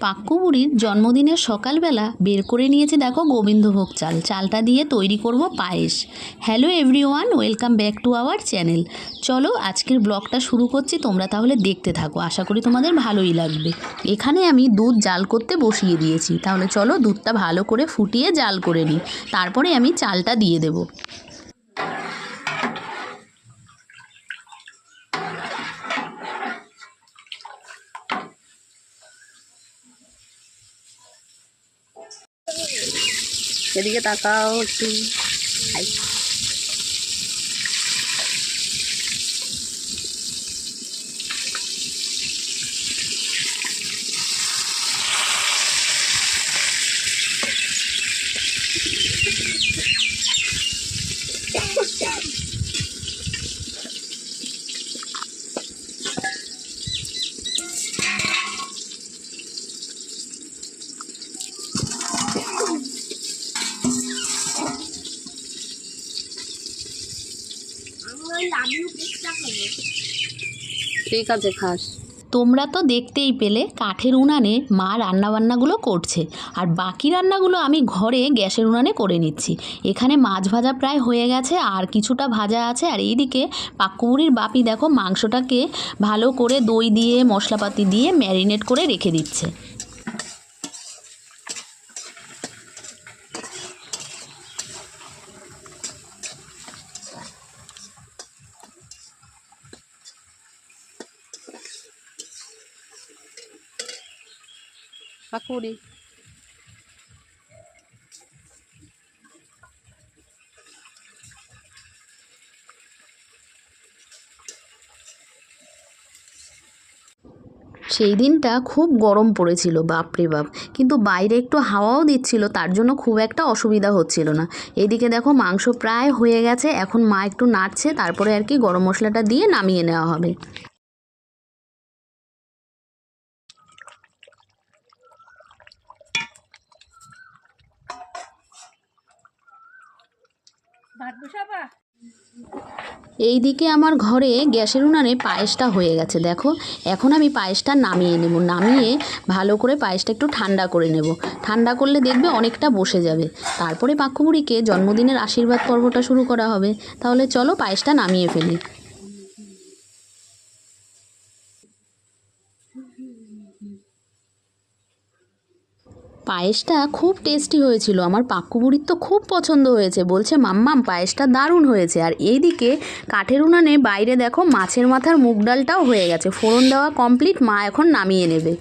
পাক্কু বুড়ির জন্মদিনের সকালবেলা বের করে নিয়েছি দেখো গোবিন্দভোগ চাল। চালটা দিয়ে তৈরি করব পায়েস। Hello everyone welcome back to our channel চলো আজকের ব্লগটা শুরু করছি, তোমরা তাহলে দেখতে থাকো। আশা করি তোমাদের ভালোই লাগবে। এখানে আমি দুধ জাল করতে বসিয়ে দিয়েছি। তাহলে চলো দুধটা ভালো করে ফুটিয়ে জাল করে নিই। তারপরে আমি চালটা দিয়ে দেবো। এদিকে তাকাও একটু ঠিক আছে, খাস। তোমরা তো দেখতেই পেলে কাঠের উনানে মা রান্নাবান্নাগুলো করছে। আর বাকি রান্নাগুলো আমি ঘরে গ্যাসের উনানে করে নিচ্ছি। এখানে মাছ ভাজা প্রায় হয়ে গেছে, আর কিছুটা ভাজা আছে। আর এইদিকে পাক্কুবুড়ির বাপি দেখো মাংসটাকে ভালো করে দই দিয়ে, মশলাপাতি দিয়ে ম্যারিনেট করে রেখে দিচ্ছে। পাকুড়ি সেই দিনটা খুব গরম পড়েছিল, বাপরে বাপ। কিন্তু বাইরে একটু হাওয়াও দিচ্ছিল, তার জন্য খুব একটা অসুবিধা হচ্ছিল না। এদিকে দেখো মাংস প্রায় হয়ে গেছে, এখন মা একটু নাড়ছে, তারপরে আর কি গরম মশলাটা দিয়ে নামিয়ে নেওয়া হবে। ভাত দিকে আমার ঘরে গ্যাসের উনানে পায়েসটা হয়ে গেছে, দেখো। এখন আমি পায়েসটা নামিয়ে নেব, নামিয়ে ভালো করে পায়েসটা একটু ঠান্ডা করে নেব। ঠান্ডা করলে দেখবে অনেকটা বসে যাবে। তারপরে পাক্ষুবুড়িকে জন্মদিনের আশীর্বাদ পর্বটা শুরু করা হবে। তাহলে চলো পায়েসটা নামিয়ে ফেলি। পায়েসটা খুব টেস্টি হয়েছিল। আমার পাক্কুবুড়ির তো খুব পছন্দ হয়েছে। বলছে, মাম্মাম, পায়েসটা দারুণ হয়েছে। আর এইদিকে কাঠের উনানে বাইরে দেখো, মাছের মাথার মুগ ডালটাও হয়ে গেছে। ফোড়ন দেওয়া কমপ্লিট, মা এখন নামিয়ে নেবে।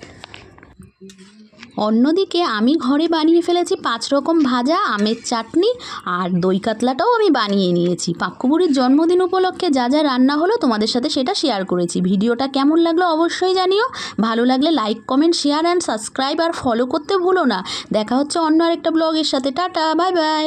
অন্যদিকে আমি ঘরে বানিয়ে ফেলেছি পাঁচ রকম ভাজা, আমের চাটনি আর দই কাতলাটাও আমি বানিয়ে নিয়েছি। পাক্কুবুড়ির জন্মদিন উপলক্ষে যা যা রান্না হলো তোমাদের সাথে সেটা শেয়ার করেছি। ভিডিওটা কেমন লাগল অবশ্যই জানিও। ভালো লাগলে like comment share and subscribe R follow করতে ভুলো না। দেখা হচ্ছে অন্য আরেকটা ব্লগের সাথে। Tata bye bye